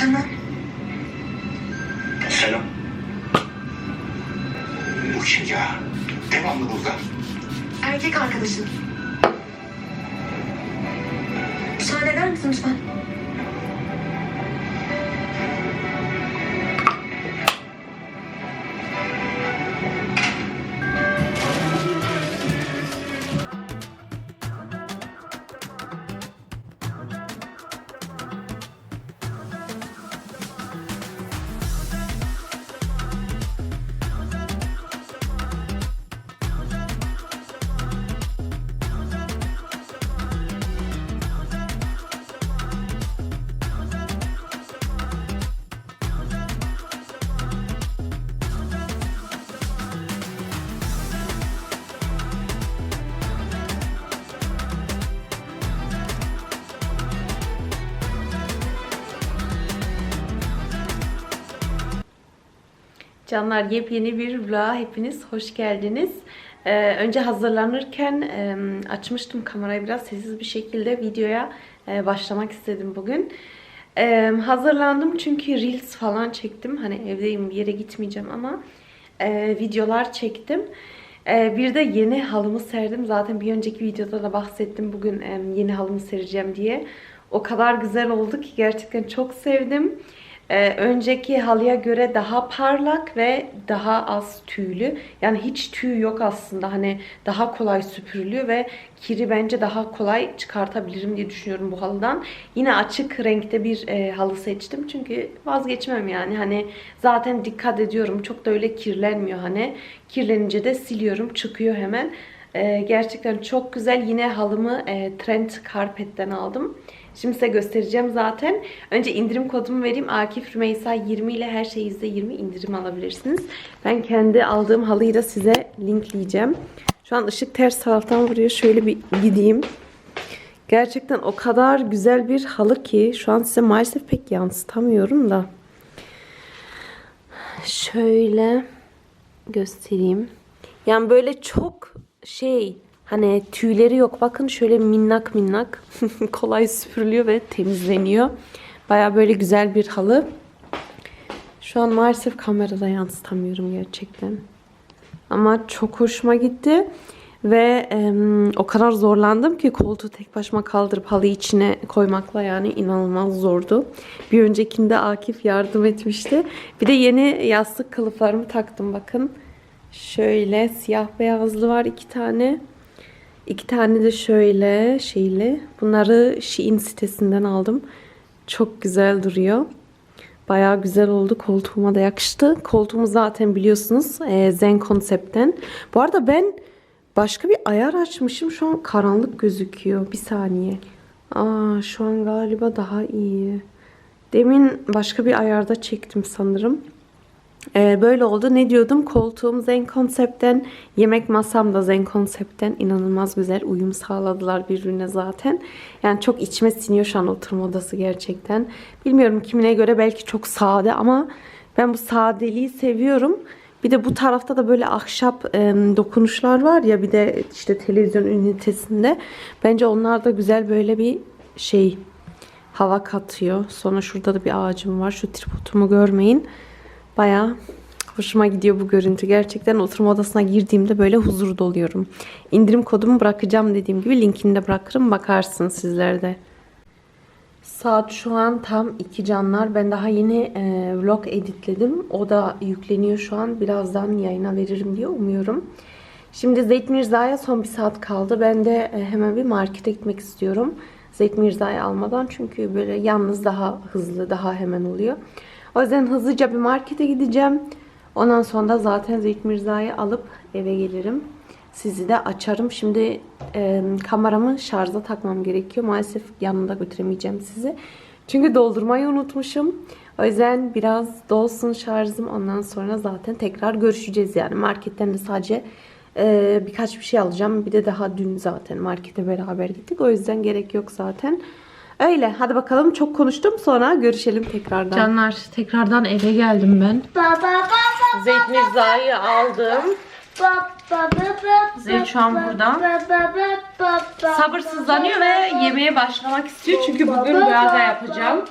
Canım. Selam. Bu kim ya? Devamlı burada. Erkek arkadaşın. Müsaade eder misin lütfen? Canlar yepyeni bir vloga hepiniz hoş geldiniz. Ee, önce hazırlanırken e, açmıştım kamerayı biraz sessiz bir şekilde videoya e, başlamak istedim bugün. E, hazırlandım çünkü reels falan çektim. Hani evdeyim bir yere gitmeyeceğim ama e, videolar çektim. E, bir de yeni halımı serdim. Zaten bir önceki videoda da bahsettim bugün e, yeni halımı sereceğim diye. O kadar güzel oldu ki gerçekten çok sevdim. Ee, önceki halıya göre daha parlak ve daha az tüylü. Yani hiç tüy yok aslında. Hani daha kolay süpürülüyor ve kiri bence daha kolay çıkartabilirim diye düşünüyorum bu halıdan. Yine açık renkte bir e, halı seçtim. Çünkü vazgeçmem yani. Hani zaten dikkat ediyorum. Çok da öyle kirlenmiyor hani. Kirlenince de siliyorum. Çıkıyor hemen. Ee, gerçekten çok güzel. Yine halımı e, Trend Carpet'ten aldım. Şimdi size göstereceğim zaten. Önce indirim kodumu vereyim. Akif Rümeysa 20 ile her şey %20 indirim alabilirsiniz. Ben kendi aldığım halıyı da size linkleyeceğim. Şu an ışık ters taraftan vuruyor. Şöyle bir gideyim. Gerçekten o kadar güzel bir halı ki şu an size maalesef pek yansıtamıyorum da. Şöyle göstereyim. Yani böyle çok şey hani tüyleri yok. Bakın şöyle minnak minnak. Kolay süpürülüyor ve temizleniyor. Baya böyle güzel bir halı. Şu an maalesef kamerada yansıtamıyorum gerçekten. Ama çok hoşuma gitti. Ve e, o kadar zorlandım ki koltuğu tek başıma kaldırıp halıyı içine koymakla yani inanılmaz zordu. Bir öncekinde Akif yardım etmişti. Bir de yeni yastık kılıflarımı taktım bakın. Şöyle siyah beyazlı var iki tane. İki tane de şöyle şeyli. Bunları Shein sitesinden aldım. Çok güzel duruyor. Bayağı güzel oldu. Koltuğuma da yakıştı. Koltuğumu zaten biliyorsunuz e, Zen konseptten. Bu arada ben başka bir ayar açmışım. Şu an karanlık gözüküyor. Bir saniye. Aa, şu an galiba daha iyi. Demin başka bir ayarda çektim sanırım. Ee, böyle oldu. Ne diyordum? Koltuğum Zen konseptten, yemek masam da Zen konseptten inanılmaz güzel uyum sağladılar birbirine zaten. Yani çok içime siniyor şu an oturma odası gerçekten. Bilmiyorum kimine göre belki çok sade ama ben bu sadeliği seviyorum. Bir de bu tarafta da böyle ahşap e, dokunuşlar var ya bir de işte televizyon ünitesinde. Bence onlar da güzel böyle bir şey hava katıyor. Sonra şurada da bir ağacım var. Şu tripodumu görmeyin. Baya hoşuma gidiyor bu görüntü. Gerçekten oturma odasına girdiğimde böyle huzur doluyorum. İndirim kodumu bırakacağım dediğim gibi linkini de bırakırım. Bakarsınız sizler de. Saat şu an tam 2 canlar. Ben daha yeni e, vlog editledim. O da yükleniyor şu an. Birazdan yayına veririm diye umuyorum. Şimdi Zeyt Mirza'ya son bir saat kaldı. Ben de e, hemen bir markete gitmek istiyorum. Zeyt Mirza'yı almadan çünkü böyle yalnız daha hızlı, daha hemen oluyor. O yüzden hızlıca bir markete gideceğim. Ondan sonra da zaten Zeyt Mirza'yı alıp eve gelirim. Sizi de açarım. Şimdi e, kameramı şarja takmam gerekiyor. Maalesef yanında götüremeyeceğim sizi. Çünkü doldurmayı unutmuşum. O yüzden biraz dolsun şarjım. Ondan sonra zaten tekrar görüşeceğiz yani. Marketten de sadece e, birkaç bir şey alacağım. Bir de daha dün zaten markete beraber gittik. O yüzden gerek yok zaten. Öyle. Hadi bakalım. Çok konuştum. Sonra görüşelim tekrardan. Canlar tekrardan eve geldim ben. Baba baba. Zeyt Mirza'yı aldım. Zeynep şu an burada. Sabırsızlanıyor ve yemeğe başlamak istiyor çünkü bugün burada yapacağım.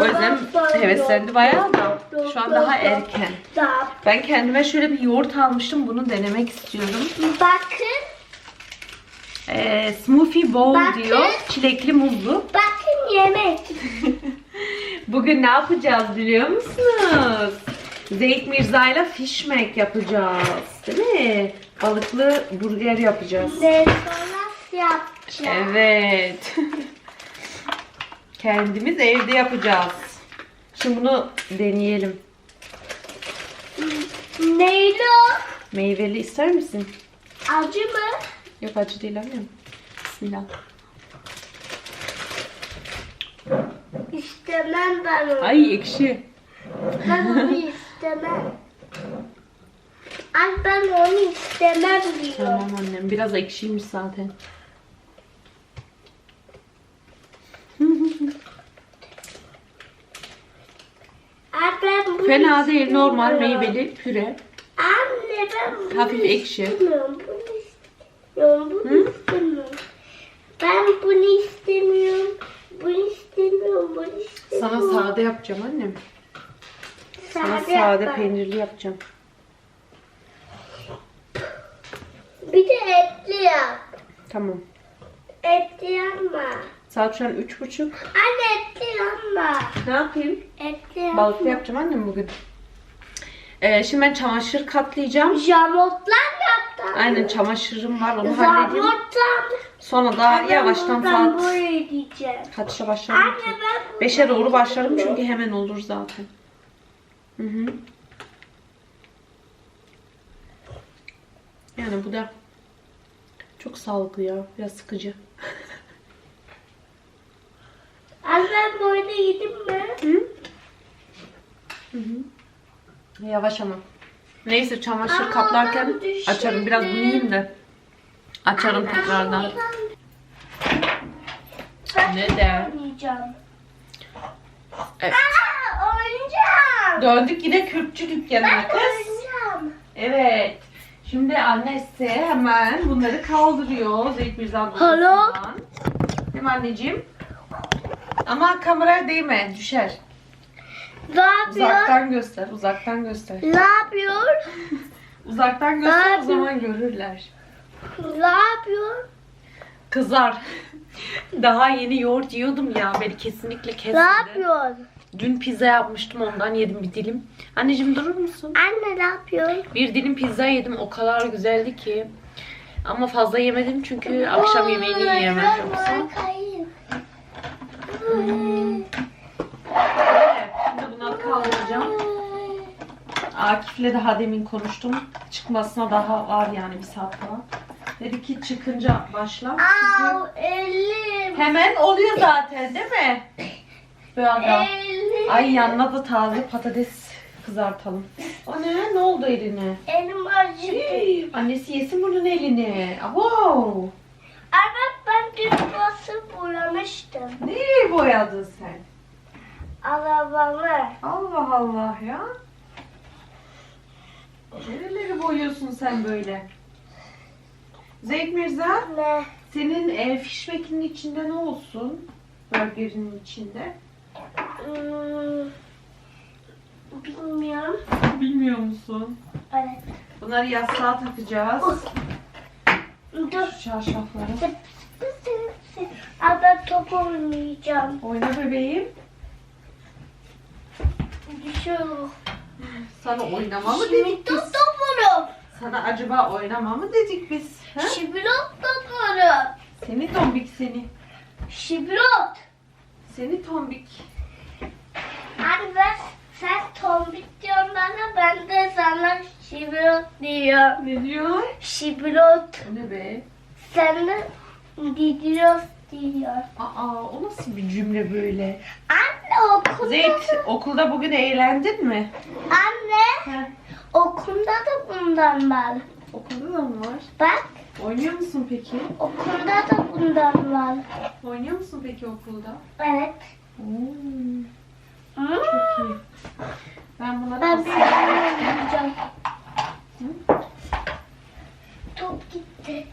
O yüzden heveslendi bayağı da şu an daha erken. Ben kendime şöyle bir yoğurt almıştım. Bunu denemek istiyorum. Bakın, Ee, smoothie bowl Bakın. diyor. Çilekli muzlu. bakın yemek. Bugün ne yapacağız biliyor musunuz? Zeyt Mirza ile fish mac yapacağız. Değil mi? Balıklı burger yapacağız. Dekoras yapacağım. Evet. Kendimiz evde yapacağız. Şimdi bunu deneyelim. Neyli? Meyveli ister misin? Acı mı? Yok acı değil annem. Bismillah. İstemem ben onu. Ay ekşi. Ben onu istemem. Ay ben onu istemem diyor. Tamam annem. Biraz ekşiymiş zaten. Ay ben bunu Fena değil. Normal istemiyorum. meyveli püre. Anne ben bunu Hafif ekşi. istemiyorum. Bunu istemiyorum. Bunu istemiyorum. Ben bunu istemiyorum. Bunu istemiyorum. Bunu Sana istemiyorum. sade yapacağım annem. Sana Sade sade yap. peynirli yapacağım. Bir de etli yap. Tamam. Etli yapma. Saat şu an üç buçuk. Anne etli yapma. Ne yapayım? Etli yapma. Balıklı yapacağım annem bugün. Ee, şimdi ben çamaşır katlayacağım. Jamotlar. Aynen çamaşırım var onu halledeyim. Sonra da yavaştan Ben saat buraya gideceğim. kaçta başlarım Anne ki? ben Beşe doğru başlarım çünkü hemen olur zaten. Hı hı. Yani bu da çok sağlıklı ya. Biraz sıkıcı. Anne ben böyle gideyim mi? Yavaş ama. Neyse çamaşır Ama katlarken ben düşerim. açarım. Biraz bunu yiyeyim de. Açarım tekrardan. Ne de? Evet. Aa, oynayacağım. Döndük yine kürkçü dükkanına Ben kız. Evet. Şimdi annesi hemen bunları kaldırıyor. Zeyt Mirza'nın Alo? odasından. Değil mi anneciğim? Ama kameraya değme. Düşer. Ne yapıyor? Uzaktan göster. Uzaktan göster. Ne yapıyor? Uzaktan göster o zaman görürler. Ne yapıyor? Kızlar. Daha yeni yoğurt yiyordum ya. Beni kesinlikle. Ne yapıyor? Dün pizza yapmıştım ondan yedim bir dilim. Anneciğim durur musun? Anne ne yapıyor? Bir dilim pizza yedim o kadar güzeldi ki. Ama fazla yemedim çünkü akşam yemeğini yiyemem yoksa. Kaldıracağım. Akif'le daha demin konuştum. Çıkmasına daha var yani bir saat falan. Dedi ki çıkınca başla. Çünkü Au elim. hemen oluyor zaten değil mi? Böyle. Elim. Ay yanına da taze patates kızartalım. O ne? Ne oldu eline? Elim acıdı. Hey, Annesi yesin bunun elini. Wow. Evet ben dün burası boyamıştım. Neyi boyadın sen? Arabamı. Allah Allah ya. Nereleri boyuyorsun sen böyle? Zeyt Mirza, Ne? senin e, fişmekinin içinde ne olsun? Burgerinin içinde. Hmm, bilmiyorum. Bilmiyor musun? Evet. Bunları yastığa takacağız. Dur. Şu çarşafları. Ben top oynayacağım. Oyna bebeğim. Sana oynama mı dedik top biz? topurum. Sana acaba oynama mı dedik biz? Ha? Şibirot topurum. Seni tombik seni. Şibirot. Seni tombik. Hani ben sen tombik diyorsun bana ben de sana şibirot diyorum. Ne diyor? Şibirot. O ne be? Sen de didiros diyor. Aa o nasıl bir cümle böyle? Anne okulda Zeyt okulda bugün eğlendin mi? Anne Heh. okulda da bundan var. Okulda da mı var? Bak Oynuyor musun peki? okulda da bundan var. Oynuyor musun peki okulda? Evet. Oo, Hmm. çok iyi. Ben bunları Ben bir oynayacağım. gitti.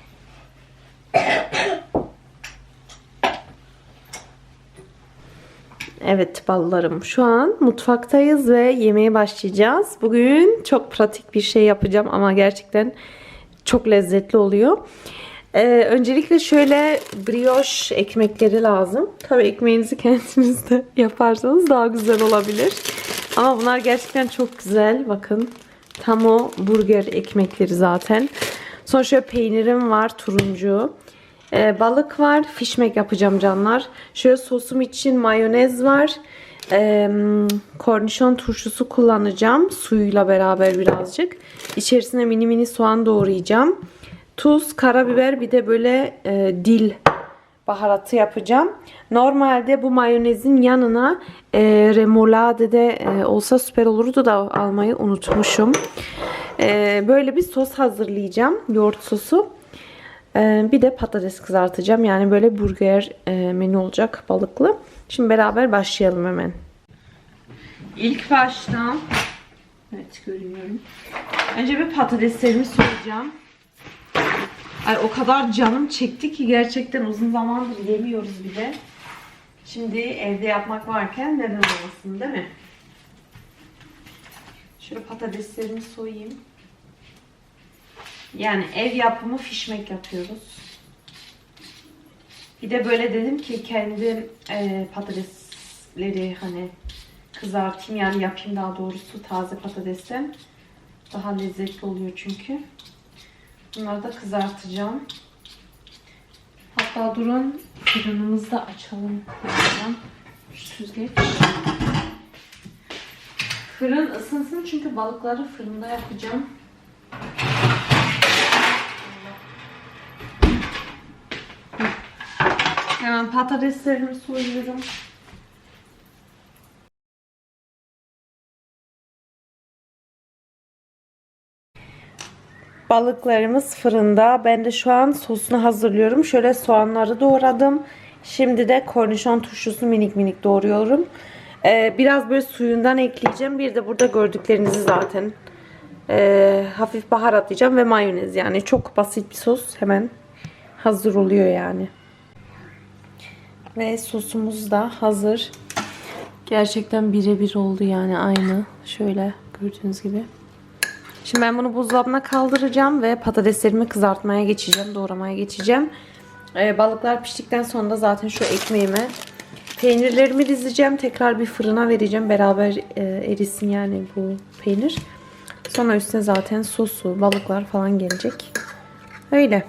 Evet ballarım şu an mutfaktayız ve yemeğe başlayacağız. Bugün çok pratik bir şey yapacağım ama gerçekten çok lezzetli oluyor. Ee, öncelikle şöyle brioche ekmekleri lazım. Tabii ekmeğinizi kendiniz de yaparsanız daha güzel olabilir. Ama bunlar gerçekten çok güzel. Bakın tam o burger ekmekleri zaten. Sonra şöyle peynirim var turuncu. Ee, balık var. Fişmek yapacağım canlar. Şöyle sosum için mayonez var. Ee, kornişon turşusu kullanacağım. Suyuyla beraber birazcık. İçerisine mini mini soğan doğrayacağım. Tuz, karabiber bir de böyle e, dil baharatı yapacağım. Normalde bu mayonezin yanına e, remolade de e, olsa süper olurdu da almayı unutmuşum. E, böyle bir sos hazırlayacağım. Yoğurt sosu. E, bir de patates kızartacağım. Yani böyle burger e, menü olacak balıklı. Şimdi beraber başlayalım hemen. İlk başta Evet görünüyorum. Önce bir patateslerimi soyacağım. Ay o kadar canım çekti ki gerçekten uzun zamandır yemiyoruz bir de. Şimdi evde yapmak varken neden olmasın değil mi? Şöyle patateslerimi soyayım. Yani ev yapımı fişmek yapıyoruz. Bir de böyle dedim ki kendim e, patatesleri hani kızartayım yani yapayım daha doğrusu taze patatesten. Daha lezzetli oluyor çünkü. Bunları da kızartacağım. Hatta durun fırınımızı da açalım. Süzgeç. Fırın ısınsın çünkü balıkları fırında yapacağım. Hemen patateslerimi soyuyorum. Balıklarımız fırında. Ben de şu an sosunu hazırlıyorum. Şöyle soğanları doğradım. Şimdi de kornişon turşusunu minik minik doğruyorum. Ee, biraz böyle suyundan ekleyeceğim. Bir de burada gördüklerinizi zaten ee, hafif baharatlayacağım ve mayonez. Yani çok basit bir sos. Hemen hazır oluyor yani. Ve sosumuz da hazır. Gerçekten birebir oldu yani aynı. Şöyle gördüğünüz gibi. Şimdi ben bunu buzdolabına kaldıracağım ve patateslerimi kızartmaya geçeceğim, doğramaya geçeceğim. Ee, balıklar piştikten sonra da zaten şu ekmeğime peynirlerimi dizeceğim. Tekrar bir fırına vereceğim. Beraber e, erisin yani bu peynir. Sonra üstüne zaten sosu, balıklar falan gelecek. Öyle.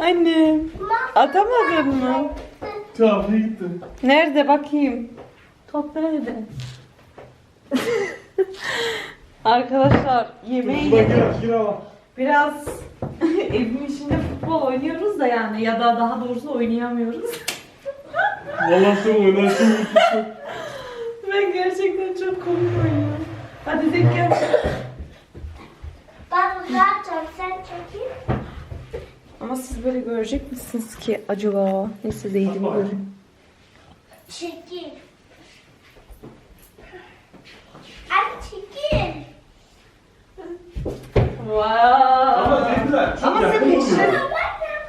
Annem. Annem. Atamadın mı? Tuhafına gitti. Nerede bakayım? Top nerede? Arkadaşlar yemeği yedik. Biraz evin içinde futbol oynuyoruz da yani ya da daha doğrusu oynayamıyoruz. Vallahi sen oynarsın mutlusun. Ben gerçekten çok komik oynuyorum. Hadi tek gel. Ben zaten sen çekeyim. Ama siz böyle görecek misiniz ki acaba? Neyse Bak. görün. Çekil. Ay çekil. Wow. Ama dediler. Çok Ama sen peşine...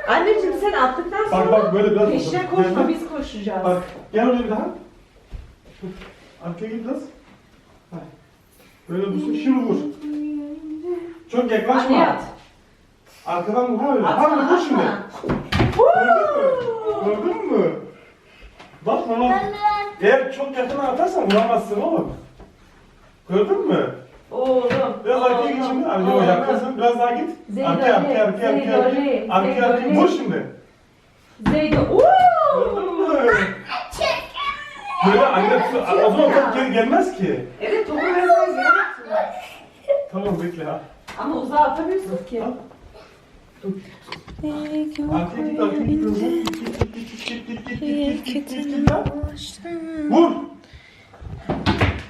Anneciğim sen attıktan sonra Bak bak böyle biraz peşine otur. koşma Gel, biz koşacağız. Bak gel oraya bir daha. Arkaya git biraz. Böyle dursun. Şimdi vur. Çok Hadi yaklaşma. at. Arkadan vur. Ha öyle. Atma, Ha vur şimdi. mü? Gördün mü? Bak bana. Eğer çok yakına atarsan vuramazsın oğlum. Gördün mü? Oğlum. Biraz arkaya git şimdi. Abi Oğlum. yaklaşsın. Biraz daha git. Arkaya arkaya arkaya arkaya. Arkaya arkaya. arkaya. Vur şimdi. Zeydo. Gördün mü? Böyle anne o zaman top geri gelmez ki. Evet topu gel. Tamam bekle ha. Ama uzağa atamıyorsun ki. Vur.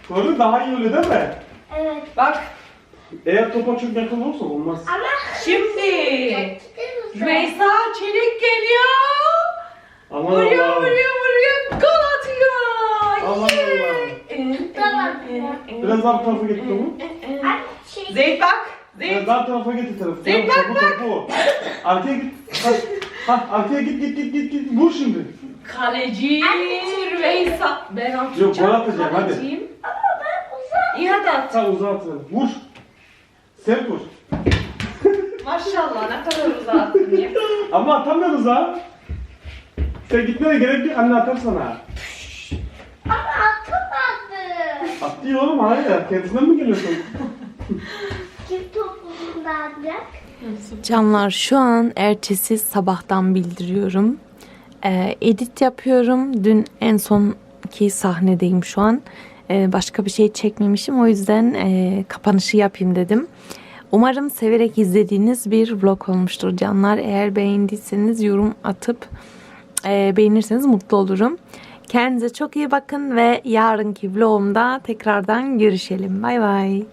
Gördün daha iyi öyle değil mi? Evet. Bak Eğer topa çok yakın olursa olmaz. Ama şimdi Reysa çelik geliyor. Aman Vuruyor Allah'ım. vuruyor vuruyor. Gol atıyor. Allah'ım. Tamam. Biraz daha onu. Anne şey. Zeyd bak. Zeyd. daha tarafa getir tarafı. Tarafı, bak, topu, topu. Arkaya git. Ha, arkaya git git git git git. Vur şimdi. Kaleci Reysa. Ben atacağım. Yok, gol atacağım, hadi. Kaleciyim. Ama ben uzak. İyi hadi at. Ha uzat. Vur. Sen vur. Maşallah ne kadar uzattın ya. Ama atamıyoruz ha. Sen gitmene gerek yok. Anne atar sana. Ama atamadı. Atlıyor oğlum hayır. Kendisinden mi geliyorsun? Canlar şu an ertesi sabahtan bildiriyorum. Ee, edit yapıyorum. Dün en sonki sahnedeyim şu an. Ee, başka bir şey çekmemişim. O yüzden e, kapanışı yapayım dedim. Umarım severek izlediğiniz bir vlog olmuştur canlar. Eğer beğendiyseniz yorum atıp e, beğenirseniz mutlu olurum. Kendinize çok iyi bakın ve yarınki vlogumda tekrardan görüşelim. Bay bay.